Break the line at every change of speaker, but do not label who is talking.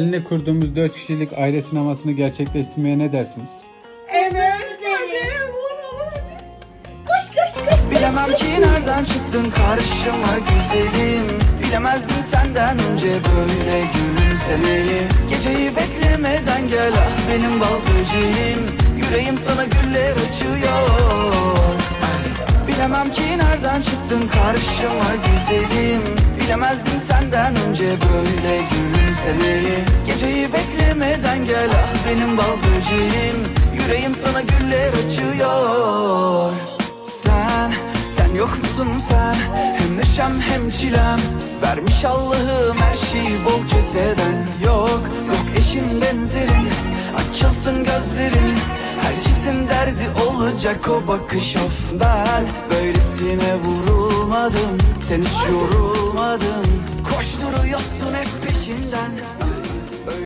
Hayaline kurduğumuz 4 kişilik aile sinemasını gerçekleştirmeye ne dersiniz?
Evet seni. Koş koş koş.
Bilemem ki nereden çıktın karşıma güzelim Bilemezdim senden önce böyle gülümsemeyi Geceyi beklemeden gel ah benim bal böceğim Yüreğim sana güller açıyor Bilemem ki nereden çıktın karşıma güzelim Bilemezdim senden önce böyle gülümsemeyi Geceyi beklemeden gel ah benim bal böceğim Yüreğim sana güller açıyor. Sen, sen yok musun sen? Hem neşem hem çilem. Vermiş Allah'ım her şeyi bol keseden Yok, yok eşin benzerin Açılsın gözlerin. Herkesin derdi olacak o bakış of. Ben böylesine vurulmadım Sen hiç yorulmadın